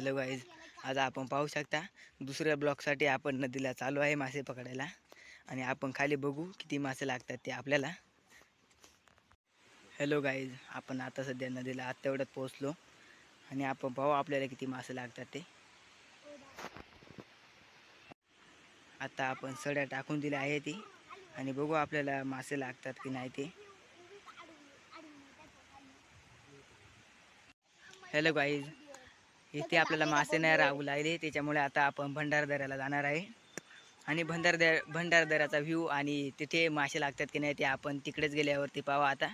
Hello guys आज आपण पाहू शकता दुसऱ्या ब्लॉकसाठी आपण नदीला चालू आहे मासे पकडायला. आणि आपण खाली बघू किती मासे लागतात ते आपल्याला. हॅलो गाईज आपण आता सध्या नदीला आत पोहोचलो. आणि आपण पाहू आपल्याला किती मासे लागतात ते. आता आपण सड्या टाकून दिल्या आहे ती. आणि बघू आपल्याला मासे लागतात की नाही ते. हॅलो गाईज इथे आपल्याला मासे नाही राहू लागले त्याच्यामुळे आता आपण भंडारदऱ्याला जाणार आहे. आणि भंडारदर भंडारदऱ्याचा व्ह्यू आणि तिथे मासे लागतात की नाही ते आपण तिकडेच गेल्यावरती पाहू आता.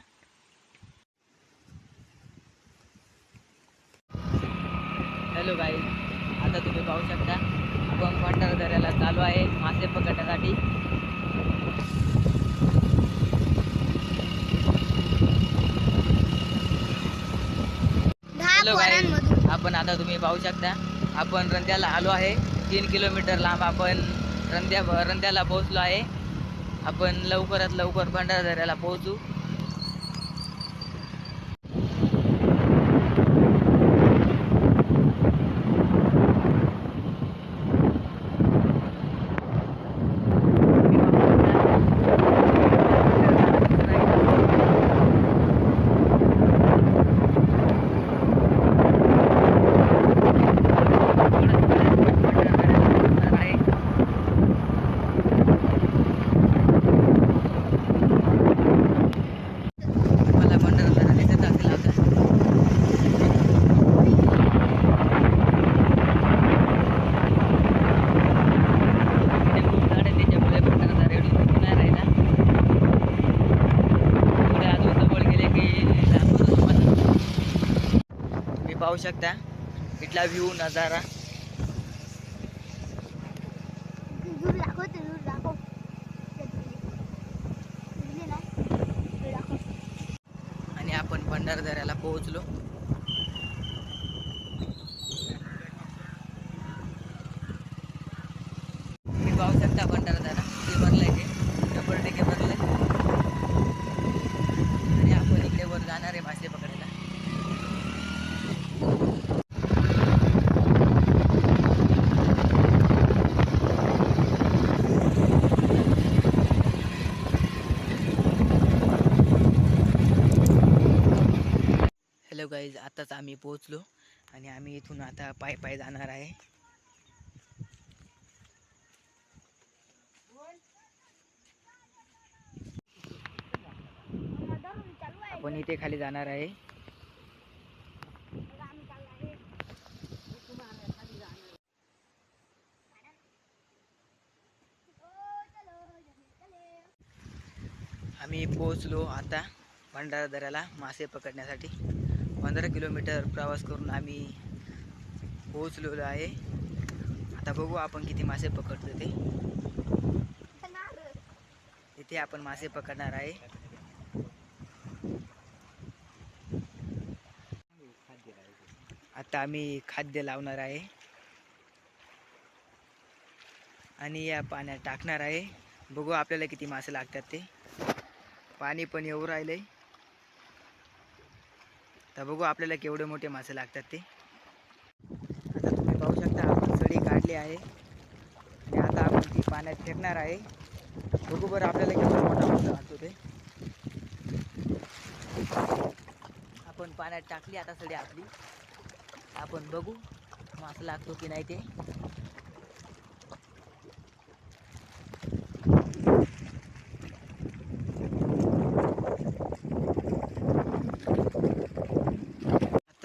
हॅलो गाईज आता तुम्ही पाहू शकता आपण भंडारदऱ्याला चालू आहे मासे पकडण्यासाठी. हॅलो गाईज आपण आता तुम्ही पाहू शकता. आपण रंध्याला आलो आहे. तीन किलोमीटर लांब आपण रंध्या रंध्याला पोहोचलो आहे. आपण लवकरात लवकर भंडारदऱ्याला पोहोचू मला भंडारदरा दिसत असेल आता इथे खूप झाड आहे त्याच्यामुळे भंडारदरा एवढी दिसून नाही राहिला पुढे अजून जवळ गेले की दाखवतो तुम्हाला तुम्ही पाहू शकता. इथला व्ह्यू नजारा. आणि आपण भंडारदऱ्याला पोहोचलो तुम्ही पाहू शकता भंडारदरा ते भरलंय ते शंभर टक्के भरलंय आणि आपण इकडे वर जाणार आहे मासे पकडायला हॅलो गाईज आताच आम्ही पोहोचलो आणि आम्ही इथून आता पाय पाय जाणार आहे. आपण इथे खाली जाणार आहे. आम्ही पोहोचलो आता भंडारा दऱ्याला मासे पकडण्यासाठी. पंधरा किलोमीटर प्रवास करून आम्ही पोहोचलेलो आहे. आता बघू आपण किती मासे पकडतो ते. इथे आपण मासे पकडणार आहे. आता आम्ही खाद्य लावणार आहे. आणि या पाण्यात टाकणार आहे. बघू आपल्याला किती मासे लागतात ते. पाणी पण येऊ राहिलं आहे तर बघू आपल्याला केवढे मोठे मासे लागतात ते. आता तुम्ही पाहू शकता आपण सडी काढली आहे. आणि आता आपण ती पाण्यात फेकणार आहे. बघू बरं आपल्याला केवढा मोठा मासा लागतो ते. आपण पाण्यात टाकली आता सडी आपली. आपण बघू मासा लागतो की नाही ते.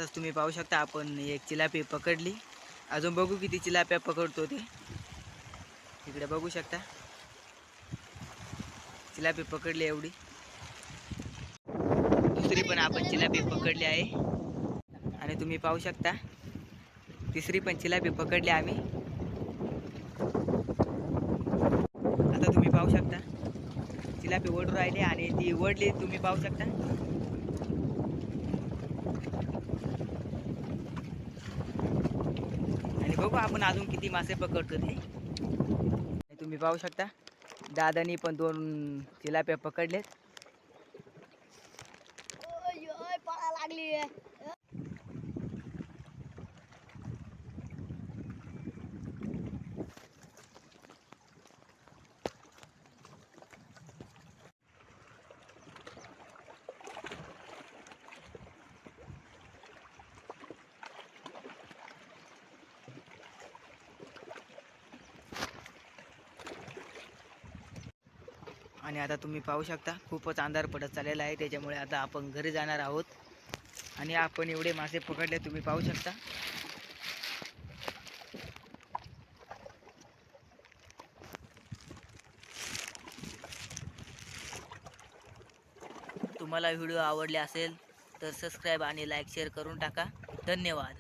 आताच तुम्ही पाहू शकता आपण एक चिलापी पकडली. अजून बघू किती चिलाप्या पकडतो ते. इकडे बघू शकता. चिलापी पकडली एवढी. दुसरी पण आपण चिलापी पकडली आहे. आणि तुम्ही पाहू शकता. तिसरी पण चिलापी पकडली आम्ही. आता तुम्ही पाहू शकता. चिलापी वडू राहिली आणि ती ओढली तुम्ही पाहू शकता. आणि बघू आपण अजून किती मासे पकडतो ते तुम्ही पाहू शकता दादानी पण दोन चिलाप्या पकडलेत. लागली आणि आता तुम्ही पाहू शकता खूपच अंधार पडत चाललेला आहे. त्याच्यामुळे आता आपण घरी जाणार आहोत. आणि आपण एवढे मासे पकडले तुम्ही पाहू शकता. तुम्हाला व्हिडिओ आवडले असेल तर सबस्क्राईब आणि लाईक शेअर करून टाका. धन्यवाद.